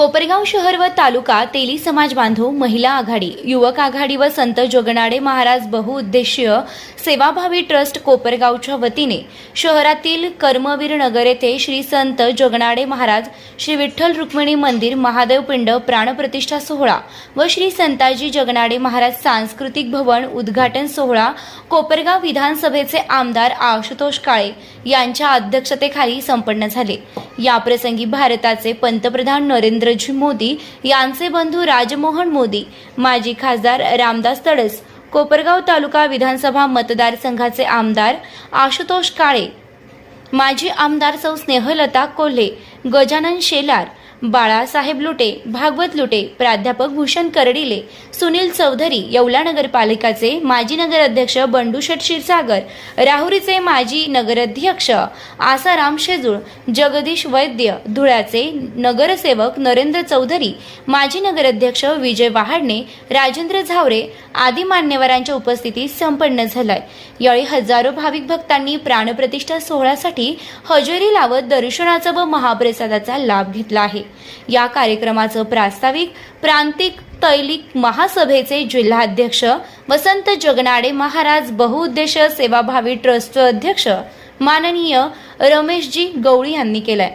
कोपरगाव शहर व तालुका तेली समाज बांधव महिला आघाडी युवक आघाडी व संत जोगनाडे महाराज बहुउद्देशीय सेवाभावी ट्रस्ट कोपरगावच्या वतीने शहरातील कर्मवीर नगर येथे श्री संत जोगनाडे महाराज श्री विठ्ठल रुक्मिणी मंदिर महादेव पिंड प्राणप्रतिष्ठा सोहळा व श्री संताजी जगनाडे महाराज सांस्कृतिक भवन उद्घाटन सोहळा कोपरगाव विधानसभेचे आमदार आशुतोष काळे यांच्या अध्यक्षतेखाली संपन्न झाले. याप्रसंगी भारताचे पंतप्रधान नरेंद्र नरेंद्रजी मोदी यांचे बंधू राजमोहन मोदी माजी खासदार रामदास तडस कोपरगाव तालुका विधानसभा मतदारसंघाचे आमदार आशुतोष काळे माजी आमदार सौ स्नेहलता कोल्हे गजानन शेलार बाळासाहेब लुटे भागवत लुटे प्राध्यापक भूषण करडिले सुनील चौधरी येवला नगरपालिकाचे माजी नगराध्यक्ष बंडू शेठ क्षीरसागर राहुरीचे माजी नगराध्यक्ष आसाराम शेजूळ जगदीश वैद्य धुळ्याचे नगरसेवक नरेंद्र चौधरी माजी नगराध्यक्ष विजय वहाडणे राजेंद्र झावरे आदी मान्यवरांच्या उपस्थितीत संपन्न झालाय. यावेळी हजारो भाविक भक्तांनी प्राणप्रतिष्ठा सोहळ्यासाठी हजेरी लावत दर्शनाचा व महाप्रसादाचा लाभ घेतला आहे. या कार्यक्रमाचं प्रास्ताविक प्रांतिक तैलिक महासभेचे जिल्हाध्यक्ष वसंत जगनाडे महाराज बहुउद्देश सेवाभावी ट्रस्टचे अध्यक्ष माननीय रमेशजी गवळी यांनी केलाय.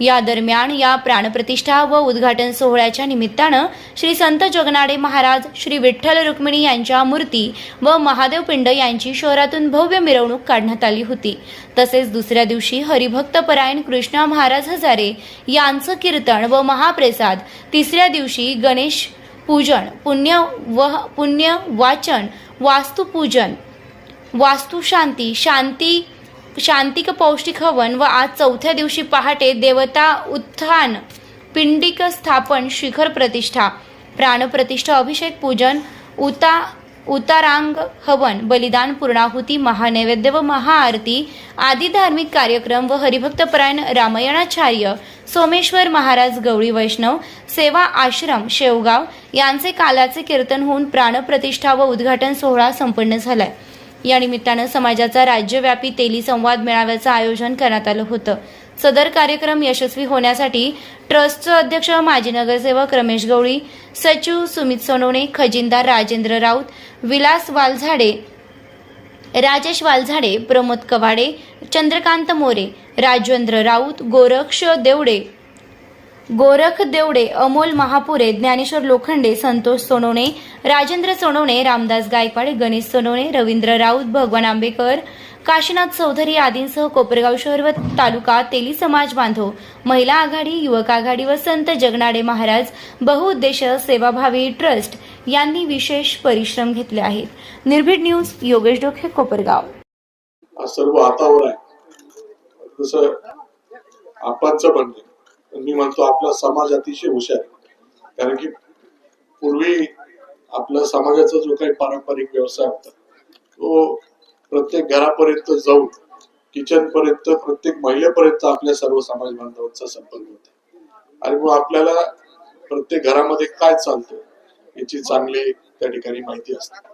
या दरम्यान या प्राणप्रतिष्ठा व उद्घाटन सोहळ्याच्या निमित्तानं श्री संत जगनाडे महाराज श्री विठ्ठल रुक्मिणी यांच्या मूर्ती व महादेव पिंड यांची शहरातून भव्य मिरवणूक काढण्यात आली होती. तसेच दुसऱ्या दिवशी हरिभक्तपरायण कृष्णा महाराज हजारे यांचं कीर्तन व महाप्रसाद तिसऱ्या दिवशी गणेश पूजन पुण्य व पुण्य वाचन वास्तुपूजन वास्तुशांती शांती शांतिक पौष्टिक हवन व आज चौथ्या दिवशी पहाटे देवता उत्थान पिंडिक स्थापन शिखर प्रतिष्ठा प्राणप्रतिष्ठा अभिषेक पूजन उता उतारांग हवन बलिदान पूर्णाहुती महानैवेद्य व महाआरती आदी धार्मिक कार्यक्रम व हरिभक्तपरायण रामायणाचार्य सोमेश्वर महाराज गवळी वैष्णव सेवा आश्रम शेवगाव यांचे कालाचे कीर्तन होऊन प्राणप्रतिष्ठा व उद्घाटन सोहळा संपन्न झालाय. या निमित्तानं समाजाचा राज्यव्यापी तेली संवाद मेळाव्याचं आयोजन करण्यात आलं होतं. सदर कार्यक्रम यशस्वी होण्यासाठी ट्रस्टचे अध्यक्ष माजी नगरसेवक रमेश गवळी सचिव सुमित सोनवणे खजिनदार राजेंद्र राऊत विलास वालझाडे राजेश वालझाडे प्रमोद कवाडे चंद्रकांत मोरे राजेंद्र राऊत गोरक्ष देवडे गोरख देवडे अमोल महापुरे ज्ञानेश्वर लोखंडे संतोष सोनवणे राजेंद्र सोनवणे रामदास गायकवाड गणेश सोनवणे रवींद्र राऊत भगवान आंबेकर काशीनाथ चौधरी आदींसह कोपरगाव शहर व तालुका तेली समाज बांधव महिला आघाडी युवक आघाडी व संत जगनाडे महाराज बहुउद्देश सेवाभावी ट्रस्ट यांनी विशेष परिश्रम घेतले आहेत. निर्भीड न्यूज योगेश डोखे कोपरगाव. सर्व हातावर जसं म्हणणे मी म्हणतो आपला समाज अतिशय हुशार कारण की पूर्वी आपल्या समाजाचा जो काही पारंपरिक व्यवसाय होता तो प्रत्येक घरापर्यंत जाऊन किचन पर्यंत प्रत्येक महिलेपर्यंत आपल्या सर्व समाज बांधवांचा संपर्क होता. आणि मग आपल्याला प्रत्येक घरामध्ये काय चालतं याची चांगली त्या ठिकाणी माहिती असते.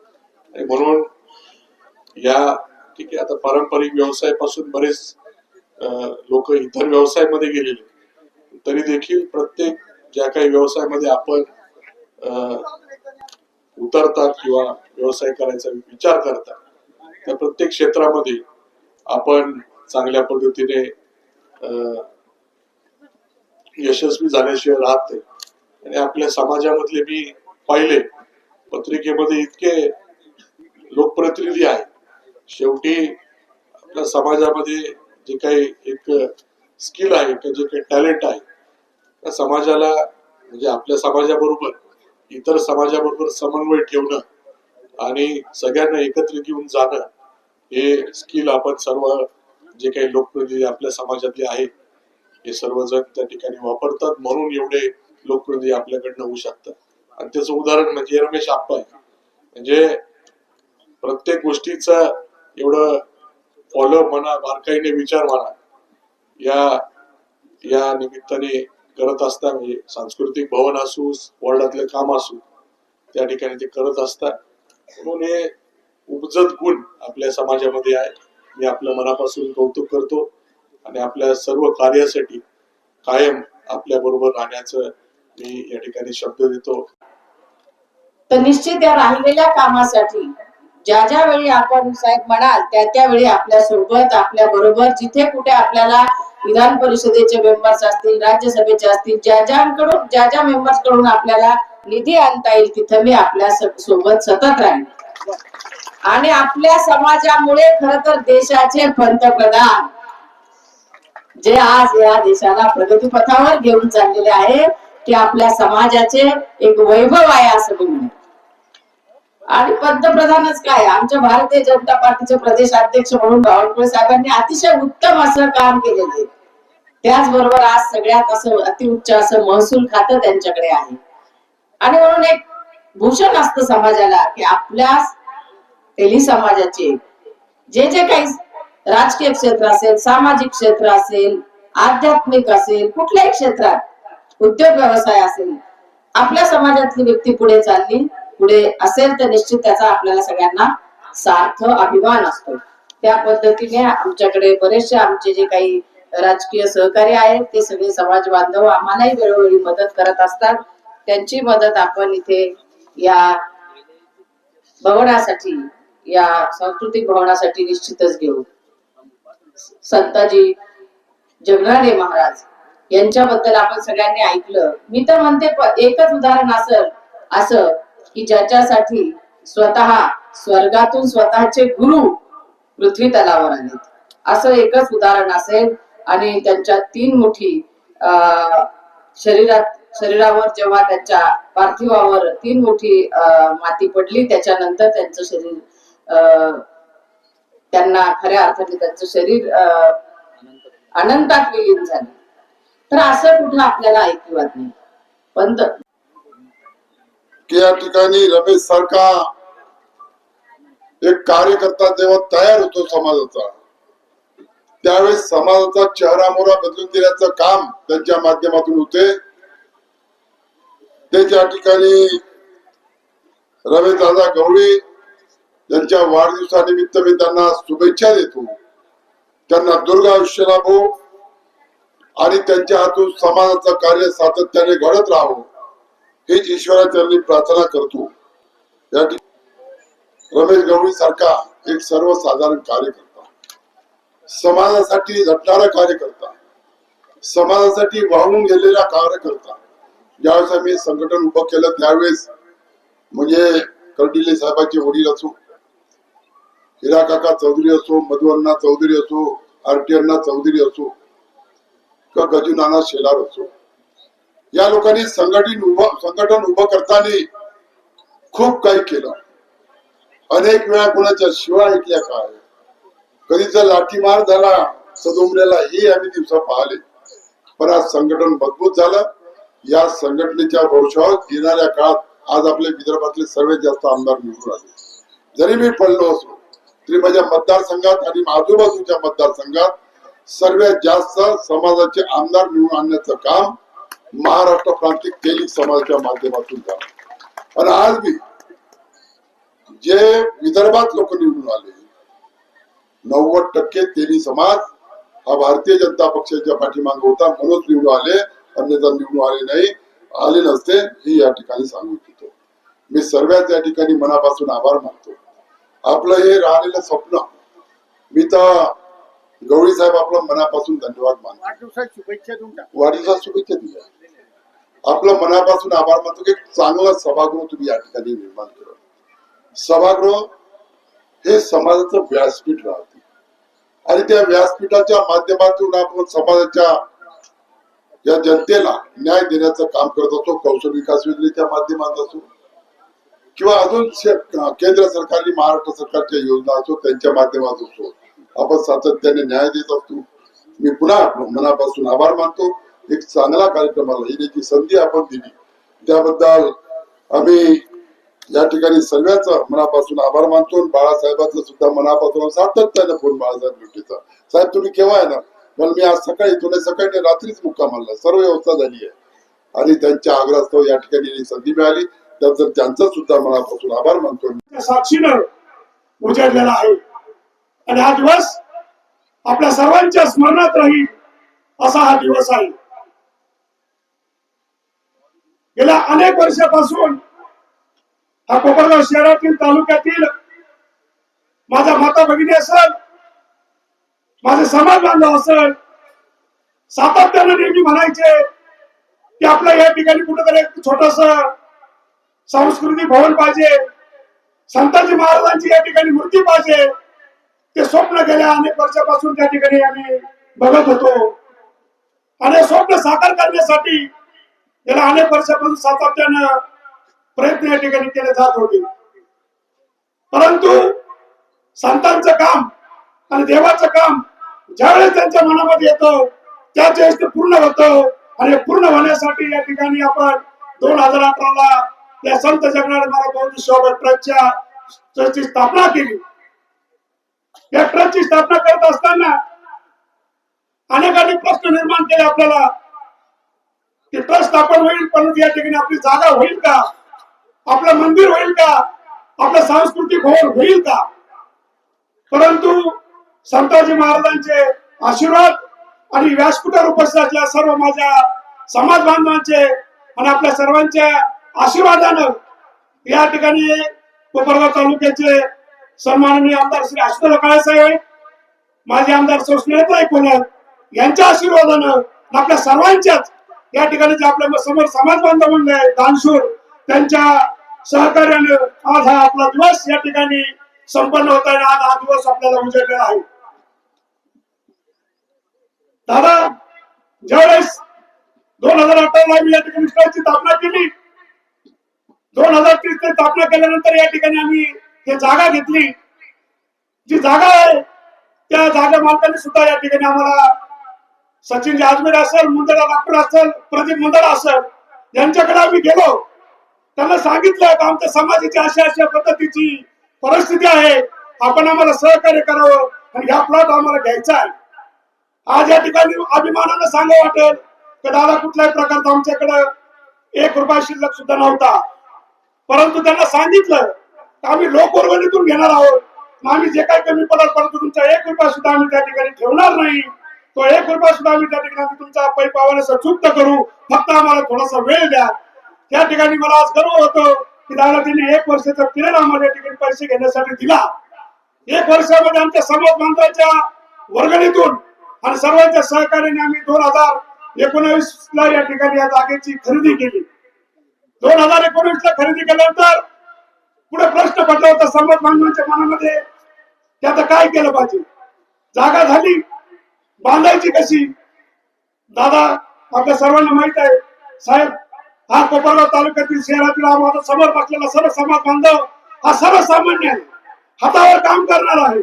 आणि म्हणून या ठीक आहे आता पारंपरिक व्यवसायापासून बरेच लोक इतर व्यवसायामध्ये गेलेले तरी देखील प्रत्येक ज्या काही व्यवसायामध्ये आपण अं, उतरतात किंवा व्यवसाय करायचा विचार करतात त्या प्रत्येक क्षेत्रामध्ये आपण चांगल्या पद्धतीने अं, यशस्वी झाल्याशिवाय राहत नाही. आणि आपल्या समाजामधले मी पाहिले पत्रिकेमध्ये इतके लोकप्रतिनिधी आहेत. शेवटी आपल्या समाजामध्ये जे काही एक स्किल आहे किंवा जे काही टॅलेंट आहे त्या समाजाला म्हणजे आपल्या समाजाबरोबर इतर समाजाबरोबर समन्वय ठेवणं आणि सगळ्यांना एकत्र घेऊन जाणं हे स्किल आपण सर्व जे काही लोकप्रतिनिधी आपल्या समाजातले आहेत हे सर्वजण त्या ठिकाणी वापरतात. म्हणून एवढे लोकप्रतिनिधी आपल्याकडनं होऊ शकतात. आणि त्याचं उदाहरण म्हणजे रमेश आप्पा आहे. म्हणजे प्रत्येक गोष्टीचा एवढं फॉलो म्हणा बारकाईने विचार म्हणा या या निमित्ताने करत असता म्हणजे सांस्कृतिक भवन असू वॉर्डातलं काम असू त्या ठिकाणी ते करत असतात म्हणून हे उपजत गुण आपल्या समाजामध्ये आहे. मी आपल्या मनापासून कौतुक करतो आणि आपल्या सर्व कार्यासाठी कायम आपल्या बरोबर राहण्याचं मी या ठिकाणी शब्द देतो. तर निश्चित या राहिलेल्या कामासाठी ज्या ज्या वेळी आपण साहेब म्हणाल त्या त्यावेळी आपल्यासोबत आपल्या बरोबर जिथे कुठे आपल्याला विधान परिषदेचे मेंबर्स असतील राज्यसभेचे असतील ज्या ज्यांकडून ज्या ज्या मेंबर्सकडून आपल्याला निधी आणता येईल तिथं मी आपल्यासोबत सतत राहील आणि आपल्या समाजामुळे खर तर देशाचे पंतप्रधान जे आज या देशाला प्रगतीपथावर घेऊन चाललेले आहे ते आपल्या समाजाचे एक वैभव आहे असं मी म्हणेन. आणि पंतप्रधानच काय? आमच्या भारतीय जनता पार्टीचे प्रदेश अध्यक्ष म्हणून बावनकुळे साहेबांनी अतिशय उत्तम असं काम केलेलं आहे. त्याचबरोबर आज सगळ्यात असं अतिउच्च असं महसूल खातं त्यांच्याकडे आहे. आणि म्हणून एक भूषण असतं समाजाला की आपल्या तेली समाजाचे जे जे काही राजकीय क्षेत्र असेल सामाजिक क्षेत्र असेल आध्यात्मिक असेल कुठल्याही क्षेत्रात उद्योग व्यवसाय असेल आपल्या समाजातली व्यक्ती पुढे चालली पुढे असेल तर निश्चित त्याचा आपल्याला सगळ्यांना सार्थ अभिमान असतो. त्या पद्धतीने आमच्याकडे बरेचसे आमचे जे काही राजकीय सहकारी आहेत ते सगळे समाज बांधव आम्हालाही वेळोवेळी मदत करत असतात. त्यांची मदत आपण इथे या भवनासाठी या सांस्कृतिक भवनासाठी निश्चितच घेऊ. संताजी जगनाडे महाराज यांच्याबद्दल आपण सगळ्यांनी ऐकलं. मी तर म्हणते एकच उदाहरण असं असं की ज्याच्यासाठी स्वतः स्वर्गातून स्वतःचे गुरु पृथ्वी तलावर आले असं एकच उदाहरण असेल आणि त्यांच्या तीन मुठी अं, शरीरात शरीरावर जेव्हा त्यांच्या पार्थिवावर तीन मुठी अं, माती पडली त्याच्यानंतर त्यांचं शरीर अं, त्यांना खऱ्या अर्थाने त्यांचं शरीर अं, अनंतात विलीन झालं. तर असं कुठं आपल्याला ऐकिवात नाही. पण की या ठिकाणी रमेश सारखा एक कार्यकर्ता जेव्हा तयार होतो समाजाचा त्यावेळेस समाजाचा चेहरा मोहरा बदलून देण्याचं काम त्यांच्या माध्यमातून होते. ते त्या ठिकाणी रमेश दादा गवळी त्यांच्या वाढदिवसानिमित्त मी त्यांना शुभेच्छा देतो. त्यांना दुर्ग आयुष्य लाभो आणि त्यांच्या हातून समाजाचं कार्य सातत्याने घडत राहो. हेच ईश्वराचरणी प्रार्थना करतो. या ठिकाणी रमेश गवळी सारखा एक सर्वसाधारण कार्यकर्ता. समाजासाठी झटणारा कार्यकर्ता. समाजासाठी वाहून गेलेला कार्यकर्ता. ज्यावेळेस आम्ही संघटन उभं केलं त्यावेळेस म्हणजे कर्डिले साहेबांचे वडील असो हिरा काका चौधरी असो मधुअण्णा चौधरी असो आरटी अण्णा चौधरी असो का गजू नाना शेलार असो या लोकांनी संघटन उभं संघटन उभं करताना खूप काही केलं. अनेक वेळा कोणाच्या शिवा ऐकल्या काय? कधीचा लाठीमार झाला सदुमऱ्याला हे आम्ही दिवसा पाहिले. पण आज संघटन मजबूत झालं. या संघटनेच्या भरोशावर येणाऱ्या काळात आज आपल्या विदर्भातले सर्वात जास्त आमदार निवडून आले. जरी मी पडलो असलो तरी माझ्या मतदारसंघात आणि आजूबाजूच्या मतदारसंघात सर्वात जास्त समाजाचे आमदार निवडून आणण्याचं काम महाराष्ट्र प्रांतिक तेलिक समाजाच्या माध्यमातून झालं. आणि आज मी जे विदर्भात लोक निवडून आले नव्वद टक्के तेली समाज हा भारतीय जनता पक्षाच्या पाठीमागे होता म्हणूनच निवडून आले अन्यथा निवडून आले नाही आले नसते हे या ठिकाणी सांगू इच्छितो मी सर्वात या ठिकाणी मनापासून आभार मानतो. आपलं हे राहिलेलं स्वप्न मी तर गवळी साहेब आपलं मनापासून धन्यवाद मानतो. वाढदिवसात शुभेच्छा दिल्या आपलं मनापासून आभार मानतो की चांगलं सभागृह तुम्ही या ठिकाणी निर्माण केलं. सभागृह हे समाजाचं व्यासपीठ राहते. आणि त्या व्यासपीठाच्या माध्यमातून आपण समाजाच्या या जनतेला न्याय देण्याचं काम करत असतो कौशल विकास योजनेच्या माध्यमात असो किंवा अजून केंद्र सरकारने महाराष्ट्र सरकारच्या योजना असो त्यांच्या माध्यमात असो आपण सातत्याने न्याय देत असतो. मी पुन्हा मनापासून आभार मानतो. एक चांगला कार्यक्रमाला येण्याची संधी आपण दिली. त्याबद्दल आम्ही या ठिकाणी सगळ्याच मनापासून आभार मानतो बाळासाहेबांचं सुद्धा मनापासून सातत्यानं फोन बाळासाहेब भेटीचा साहेब तुम्ही केव्हा आहे ना पण मी आज सकाळी तुला सकाळी रात्रीच मुक्काम आणला. सर्व व्यवस्था झाली आहे. आणि त्यांच्या आग्रहास्तव या ठिकाणी संधी मिळाली. त्याबद्दल त्यांचा सुद्धा मनापासून आभार मानतो साक्षीनं उजाडलेला आहे. आणि हा दिवस आपल्या सर्वांच्या स्मरणात राहील असा हा दिवस आहे. गेल्या अनेक वर्षापासून हा कोपरगाव शहरातील तालुक्यातील माझा माता भगिनी असेल माझे समाज बांधव असेल सातत्यानं नेहमी म्हणायचे की आपलं या ठिकाणी कुठेतरी एक छोटस सांस्कृतिक भवन पाहिजे संताजी महाराजांची या ठिकाणी मूर्ती पाहिजे. ते स्वप्न गेल्या अनेक वर्षापासून त्या ठिकाणी आम्ही बघत होतो. आणि स्वप्न साकार करण्यासाठी गेल्या अनेक वर्षापासून सातत्यानं प्रयत्न या ठिकाणी केले जात होते. परंतु संतांचं काम आणि देवाचं काम ज्यावेळेस त्यांच्या मनामध्ये येतं त्याच वेळेस ते पूर्ण होतं. आणि पूर्ण होण्यासाठी या ठिकाणी आपण दोन हजार अठराला या संत जगनाथ महाराज सोबत ट्रस्टच्या ट्रस्टची स्थापना केली. या ट्रस्टची स्थापना करत असताना अनेकांनी प्रश्न निर्माण केले आपल्याला. की ट्रस्ट स्थापन होईल परंतु या ठिकाणी आपली जागा होईल का? आपलं मंदिर होईल का? आपलं सांस्कृतिक भवन होईल का? परंतु संताजी महाराजांचे आशीर्वाद आणि व्यासपीठावर उपस्थित असल्या सर्व माझ्या समाज बांधवांचे आणि आपल्या सर्वांच्या आशीर्वादानं या ठिकाणी कोपरगाव तालुक्याचे सन्माननीय आमदार श्री आशुतोष काळे साहेब माझे आमदार सुस्मिता कोलर यांच्या आशीर्वादानं आपल्या सर्वांच्याच या ठिकाणी जे आपल्यासमोर समाज बांधव म्हणले दानशूर त्यांच्या सहकार्यानं आज हा आपला दिवस या ठिकाणी संपन्न होत आहे आणि आज हा दिवस आपल्याला उजळलेला आहे. दादा ज्यावेळेस दोन हजार अठराला मी या ठिकाणी स्थापना केली दोन हजार तीस ते स्थापना केल्यानंतर या ठिकाणी आम्ही ही जागा घेतली. जी जागा आहे त्या जागा मालकाने सुद्धा या ठिकाणी आम्हाला सचिन राजमेर असेल मुंडला डॉक्टर असेल प्रदीप मुंदडा असेल यांच्याकडे आम्ही गेलो. त्यांना सांगितलं की आमच्या समाजाची अशा अशा पद्धतीची परिस्थिती आहे. आपण आम्हाला सहकार्य करावं आणि हा प्लॉट आम्हाला घ्यायचा आहे. आज या ठिकाणी अभिमानानं सांगा वाटेल की दादा कुठल्याही प्रकारचा आमच्याकडं एक रुपया शिल्लक सुद्धा नव्हता. परंतु त्यांना सांगितलं की आम्ही लोकवर्गणीतून घेणार आहोत. आम्ही जे काही कमी पडत परंतु तुमचा एक रुपया सुद्धा आम्ही त्या ठिकाणी ठेवणार नाही. तो एक रुपया सुद्धा आम्ही त्या ठिकाणी तुमचा पै पावाने चुक्त करू. फक्त आम्हाला थोडासा वेळ द्या. त्या ठिकाणी मला आज गर्व होतो की दादा त्यांनी एक वर्षाचा किरण आम्हाला या ठिकाणी पैसे घेण्यासाठी दिला. एक वर्षामध्ये आमच्या समाज बांधवाच्या वर्गणीतून आणि सर्वांच्या सहकार्याने आम्ही दोन हजार एकोणावीस ला या ठिकाणी या जागेची खरेदी केली. दोन हजार एकोणीस ला खरेदी केल्यानंतर पुढे प्रश्न पडला होता समाज बांधवांच्या मनामध्ये त्याचं आता काय केलं पाहिजे? जागा झाली. बांधायची कशी? दादा आपल्या सर्वांना माहीत आहे साहेब हा कोपरगाव तालुक्यातील शहरातील हा माझा समोर बसलेला सर्व समाज बांधव हा सर्वसामान्य आहे. हातावर काम करणार आहे.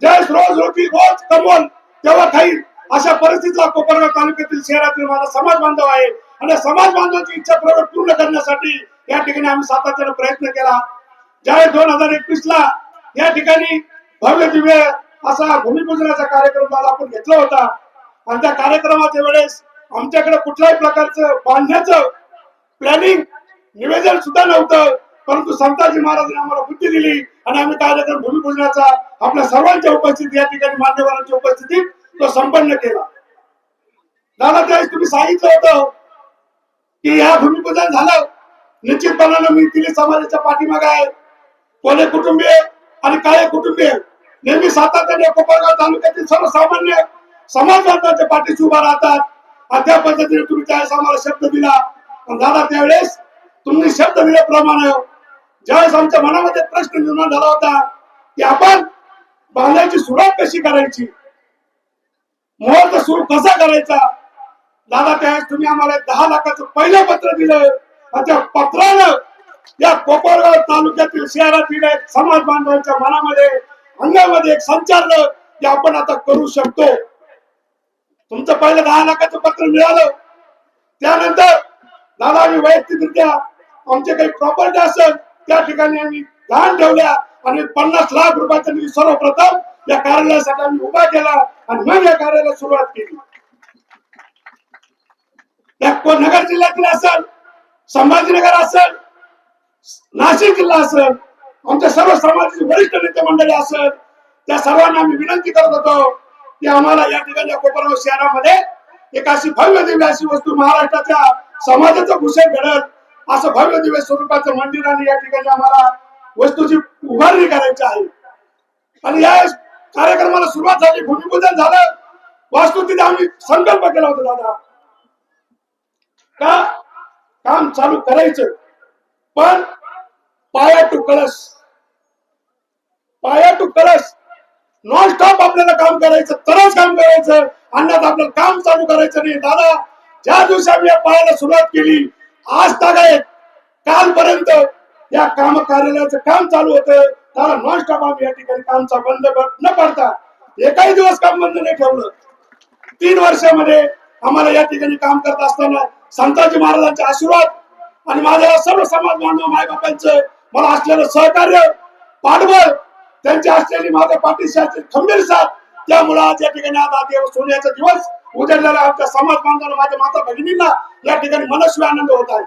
ज्यावेळेस रोज रोटी रोज कमवल तेव्हा खाईल. अशा परिस्थितीला कोपरगाव तालुक्यातील शहरातील माझा समाज बांधव आहे. आणि समाज बांधवाची इच्छा प्रगट पूर्ण करण्यासाठी या ठिकाणी आम्ही सातत्याने प्रयत्न केला. ज्यावेळेस दोन हजार एकवीस ला या ठिकाणी भव्य दिव्य असा भूमिपूजनाचा कार्यक्रम आपण घेतला होता. आणि त्या कार्यक्रमाच्या वेळेस आमच्याकडे कुठल्याही प्रकारचं बांधण्याचं प्लॅनिंग निवेदन सुद्धा नव्हतं. परंतु संताजी महाराजांनी आम्हाला बुद्धी दिली आणि आम्ही कार्यक्रम भूमिपूजनाचा आपल्या सर्वांच्या उपस्थिती या ठिकाणी मान्यवरांच्या उपस्थितीत तो संपन्न केला. दादा त्यावेळेस तुम्ही सांगितलं होतं की ह्या भूमिपूजन झालं. निश्चितपणानं मी तिने समाजाच्या पाठीमागे आहे. कोले कुटुंबीय आणि काळे कुटुंबीय. नेहमी सातत्याने कोपरगाव तालुक्यातील सर्वसामान्य समाज बांधवांच्या पाठीशी उभा राहतात. आणि त्या पद्धतीने तुम्ही त्यावेळेस आम्हाला शब्द दिला. पण दादा त्यावेळेस तुम्ही शब्द दिल्याप्रमाणे ज्यावेळेस आमच्या मनामध्ये प्रश्न निर्माण झाला होता की आपण बांधायची सुरुवात कशी करायची? मुहूर्त सुरू कसा करायचा? दादा त्यावेळेस तुम्ही आम्हाला दहा लाखाचं पहिलं पत्र दिलं. आणि त्या पत्रानं या कोपरगाव तालुक्यातील शहरातील समाज बांधवांच्या मनामध्ये अंगामध्ये एक संचारलं ते आपण आता करू शकतो. तुमचं पहिलं दहा लाखाचं पत्र मिळालं. त्यानंतर दादा आम्ही वैयक्तिकरित्या आमचे काही प्रॉपर्टी असेल त्या ठिकाणी आम्ही गहाण ठेवल्या आणि पन्नास लाख रुपयाचा निधी सर्वप्रथम या कार्यालयासाठी आम्ही उभा केला आणि मग या कार्याला सुरुवात केली. त्या को- नगर जिल्ह्यातील असेल संभाजीनगर असेल नाशिक जिल्हा असेल आमच्या सर्व समाजाचे वरिष्ठ नेते मंडळी असत त्या सर्वांना आम्ही विनंती करत होतो की आम्हाला या ठिकाणी कोपरगाव शहरामध्ये एक अशी भव्य दिव्य अशी वस्तू महाराष्ट्राच्या समाजाचं भूषण घडत असं भव्य दिव्य स्वरूपाचं मंदिर आणि या ठिकाणी आम्हाला वस्तूची उभारणी करायची आहे. आणि या कार्यक्रमाला सुरुवात झाली भूमिपूजन झालं वास्तू तिथे आम्ही संकल्प केला होता दादा. का काम चालू करायचं पण पाया टू कळस. पाया टू कळस. नॉन स्टॉप आपल्याला काम करायचं तरच काम करायचं. अन्नात आपल्याला काम चालू करायचं नाही. दादा ज्या दिवशी आम्ही या पायाला सुरुवात केली आज तागायत कालपर्यंत या काम कार्यालयाचं काम चालू होतं. दादा नॉन स्टॉप आम्ही या ठिकाणी कामचा बंद न पडता एकही दिवस काम बंद नाही ठेवलं. तीन वर्षामध्ये आम्हाला या ठिकाणी काम करत असताना संताजी महाराजांचे आशीर्वाद आणि माझ्या सर्व समाज बांधव मायबापांचं मला असलेलं सहकार्य पाठबळ त्यांचे असलेली माझ्या पाठीशी असलेली खंबीर साथ त्यामुळे आज या ठिकाणी आज हा देव सोन्याचा दिवस उजळलेला आमच्या समाज बांधवांना माझ्या माता भगिनींना या ठिकाणी मनस्वी आनंद होत आहे.